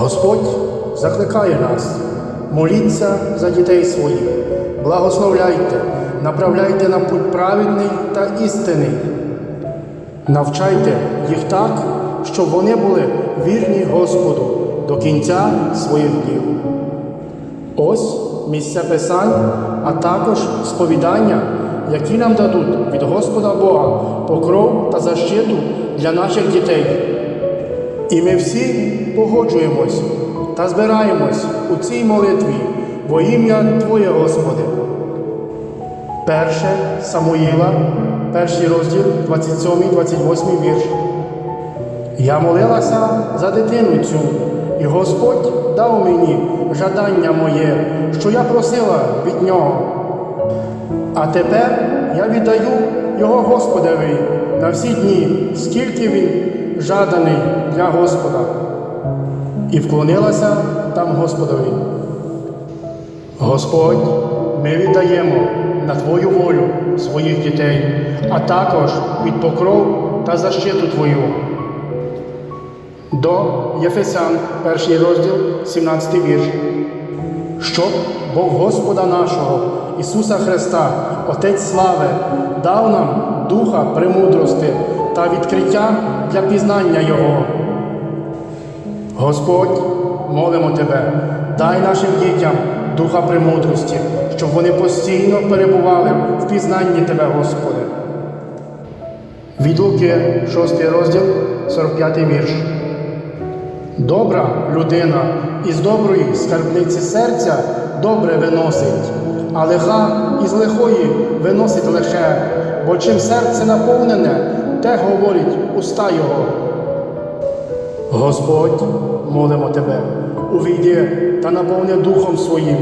Господь закликає нас, моліться за дітей своїх, благословляйте, направляйте на путь праведний та істинний. Навчайте їх так, щоб вони були вірні Господу до кінця своїх днів. Ось місця Писань, а також сповідання, які нам дадуть від Господа Бога покров та защиту для наших дітей. І ми всі погоджуємось та збираємось у цій молитві во ім'я Твоє, Господи. Перше Самуїла, перший розділ, 27-28 вірш. Я молилася за дитину цю, і Господь дав мені жадання моє, що я просила від нього. А тепер я віддаю його Господеві на всі дні, скільки він жаданий для Господа. І вклонилася там Господові. Господь, ми віддаємо на Твою волю своїх дітей, а також під покров та защиту Твою. До Єфесян, перший розділ, 17 вірш. Щоб Бог Господа нашого, Ісуса Христа, Отець слави, дав нам духа премудрости та відкриття для пізнання Його. Господь, молимо Тебе, дай нашим дітям духа премудрості, щоб вони постійно перебували в пізнанні Тебе, Господи. Від Луки, 6 розділ, 45 вірш. Добра людина із доброї скарбниці серця добре виносить, а лиха із лихої виносить лише, бо чим серце наповнене, те говорить уста його. Господь, молимо Тебе, увійди та наповни Духом Своїм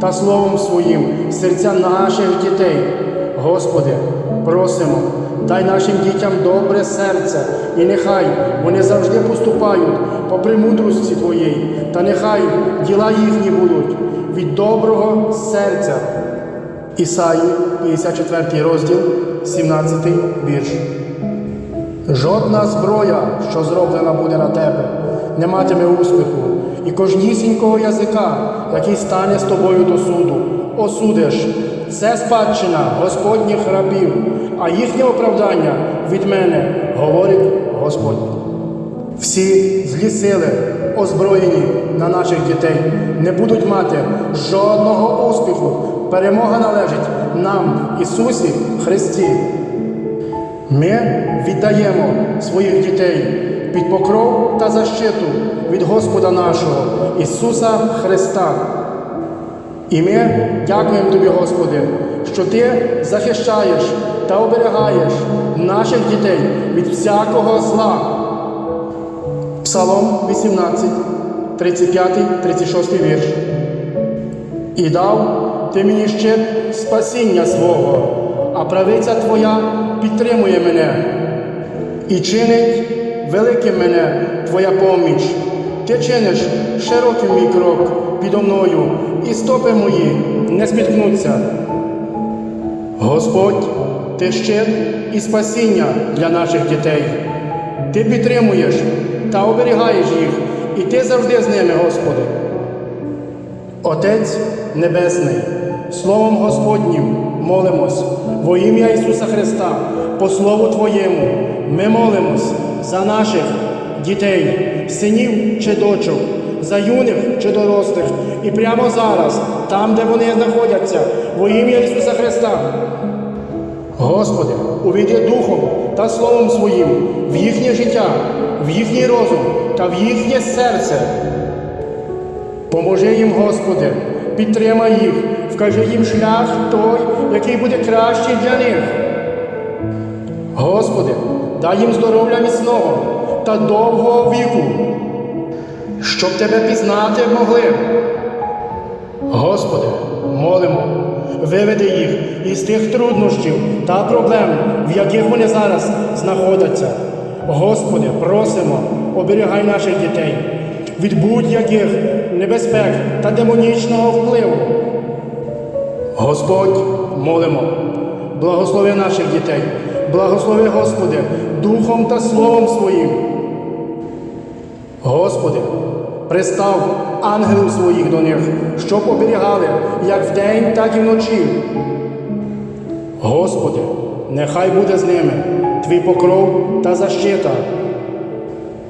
та Словом Своїм серця наших дітей. Господи, просимо, дай нашим дітям добре серце, і нехай вони завжди поступають по премудрості Твоїй, та нехай діла їхні будуть від доброго серця. Ісаї, 54 розділ, 17 вірш. Жодна зброя, що зроблена буде на тебе, не матиме успіху, і кожнісінького язика, який стане з тобою до суду, осудиш. Це спадщина Господніх рабів, а їхнє оправдання від мене, говорить Господь. Всі злі сили, озброєні на наших дітей, не будуть мати жодного успіху. Перемога належить нам, Ісусі Христі. Ми віддаємо своїх дітей під покров та защиту від Господа нашого Ісуса Христа. І ми дякуємо Тобі, Господи, що Ти захищаєш та оберігаєш наших дітей від всякого зла. Псалом 18, 35, 36 вірш. І дав ти мені ще спасіння свого, а правиця Твоя підтримує мене і чинить великим мене Твоя поміч. Ти чиниш широким мій крок підо мною, і стопи мої не спіткнуться. Господь, ти щит і спасіння для наших дітей. Ти підтримуєш та оберігаєш їх, і ти завжди з ними, Господи. Отець Небесний, Словом Господнім молимось во ім'я Ісуса Христа, по Слову Твоєму, ми молимось за наших дітей, синів чи дочок, за юних чи дорослих, і прямо зараз, там, де вони знаходяться, во ім'я Ісуса Христа. Господи, увійди Духом та Словом Своїм в їхнє життя, в їхній розум та в їхнє серце. Поможи їм, Господи, підтримай їх, вкажи їм шлях той, який буде кращий для них. Господи, дай їм здоров'я міцного та довгого віку, щоб Тебе пізнати могли. Господи, молимо, виведи їх із тих труднощів та проблем, в яких вони зараз знаходяться. Господи, просимо, оберігай наших дітей від будь-яких небезпек та демонічного впливу. Господь, молимо, благослови наших дітей, благослови, Господи, Духом та Словом Своїм. Господи, Пристав ангелів своїх до них, щоб оберігали як вдень, так і вночі. Господи, нехай буде з ними твій покров та защита.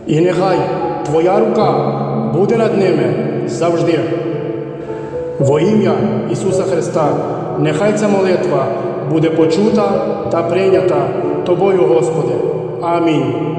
І нехай Твоя рука буде над ними завжди. Во ім'я Ісуса Христа, нехай ця молитва буде почута та прийнята Тобою, Господи. Амінь.